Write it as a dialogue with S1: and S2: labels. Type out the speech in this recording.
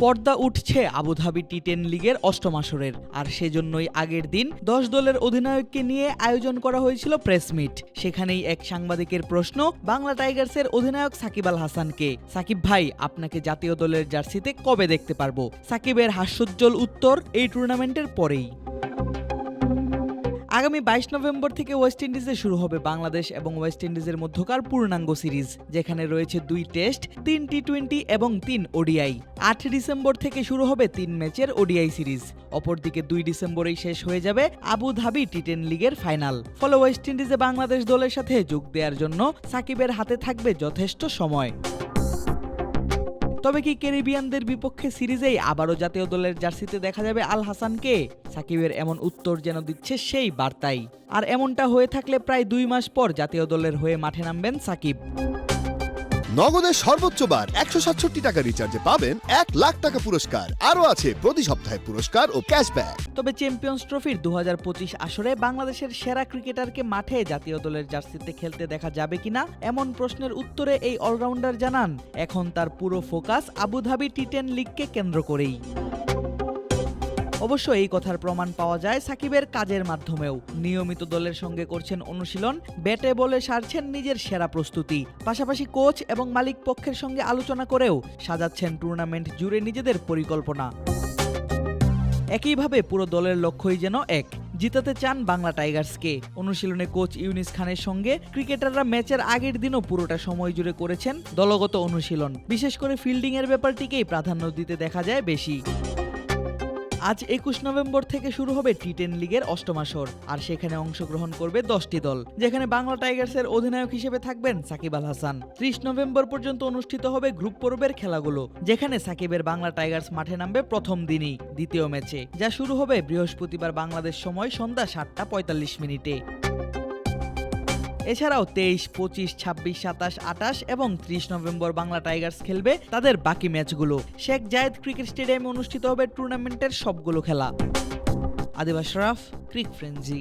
S1: পর্দা উঠছে Abu Dhabi T ten লিগের অষ্টম আসরের। আর সেজন্যই আগের দিন দশ দলের অধিনায়ককে নিয়ে আয়োজন করা হয়েছিল প্রেস মিট। সেখানেই এক সাংবাদিকের প্রশ্ন বাংলা টাইগার্সের অধিনায়ক সাকিব আল হাসানকে, সাকিব ভাই, আপনাকে জাতীয় দলের জার্সিতে কবে দেখতে পারব? সাকিবের হাস্যোজ্জ্বল উত্তর এই টুর্নামেন্টের পরেই। আগামী বাইশ নভেম্বর থেকে ওয়েস্ট ইন্ডিজে শুরু হবে বাংলাদেশ এবং ওয়েস্ট ইন্ডিজের মধ্যকার পূর্ণাঙ্গ সিরিজ, যেখানে রয়েছে দুই টেস্ট, তিন টি টোয়েন্টি এবং তিন ওডিআই। আট ডিসেম্বর থেকে শুরু হবে তিন ম্যাচের ওডিআই সিরিজ। অপরদিকে দুই ডিসেম্বরেই শেষ হয়ে যাবে আবু ধাবি টি টেন লিগের ফাইনাল। ফলে ওয়েস্ট ইন্ডিজে বাংলাদেশ দলের সাথে যোগ দেওয়ার জন্য সাকিবের হাতে থাকবে যথেষ্ট সময়। তবে কি ক্যারিবিয়ানদের বিপক্ষে সিরিজেই আবারও জাতীয় দলের জার্সিতে দেখা যাবে আল হাসানকে? সাকিবের এমন উত্তর যেন দিচ্ছে সেই বার্তাই। আর এমনটা হয়ে থাকলে প্রায় দুই মাস পর জাতীয় দলের হয়ে মাঠে নামবেন সাকিব।
S2: নগদের সর্বোচ্চ বার একশো সাতষট্টি টাকা রিচার্জে পাবেন এক লাখ টাকা পুরস্কার। আরও আছে প্রতি সপ্তাহে পুরস্কার ও ক্যাশব্যাক
S1: তবে চ্যাম্পিয়ন্স ট্রফির দু হাজার পঁচিশ আসরে বাংলাদেশের সেরা ক্রিকেটারকে মাঠে জাতীয় দলের জার্সিতে খেলতে দেখা যাবে কিনা, এমন প্রশ্নের উত্তরে এই অলরাউন্ডার জানান। এখন তার পুরো focus Abu Dhabi T ten লিগকে কেন্দ্র করেই। অবশ্য এই কথার প্রমাণ পাওয়া যায় সাকিবের কাজের মাধ্যমেও। নিয়মিত দলের সঙ্গে করছেন অনুশীলন, ব্যাটে বলে সারছেন নিজের সেরা প্রস্তুতি। পাশাপাশি কোচ এবং মালিক পক্ষের সঙ্গে আলোচনা করেও সাজাচ্ছেন টুর্নামেন্ট জুড়ে নিজেদের পরিকল্পনা। একইভাবে পুরো দলের লক্ষ্যই যেন এক, জিতাতে চান বাংলা টাইগার্সকে। অনুশীলনে কোচ ইউনিস খানের সঙ্গে ক্রিকেটাররা ম্যাচের আগের দিনও পুরোটা সময় জুড়ে করেছেন দলগত অনুশীলন। বিশেষ করে ফিল্ডিংয়ের ব্যাপারটিকেই প্রাধান্য দিতে দেখা যায় বেশি। আজ একুশ নভেম্বর থেকে শুরু হবে টি টেন লিগের অষ্টম আসর, আর সেখানে অংশগ্রহণ করবে দশটি দল, যেখানে বাংলা টাইগার্সের অধিনায়ক হিসেবে থাকবেন সাকিব আল হাসান। ত্রিশ নভেম্বর পর্যন্ত অনুষ্ঠিত হবে গ্রুপ পর্বের খেলাগুলো, যেখানে সাকিবের বাংলা টাইগার্স মাঠে নামবে প্রথম দিনই, দ্বিতীয় ম্যাচে, যা শুরু হবে বৃহস্পতিবার বাংলাদেশ সময় সন্ধ্যা সাতটা পঁয়তাল্লিশ মিনিটে। এছাড়াও তেইশ, পঁচিশ, ছাব্বিশ, সাতাশ আটাশ এবং ত্রিশ নভেম্বর বাংলা টাইগার্স খেলবে তাদের বাকি ম্যাচগুলো। শেখ জায়েদ ক্রিকেট স্টেডিয়ামে অনুষ্ঠিত হবে টুর্নামেন্টের সবগুলো খেলা। আদিবাস রাফ, ক্রিক ফ্রেঞ্জি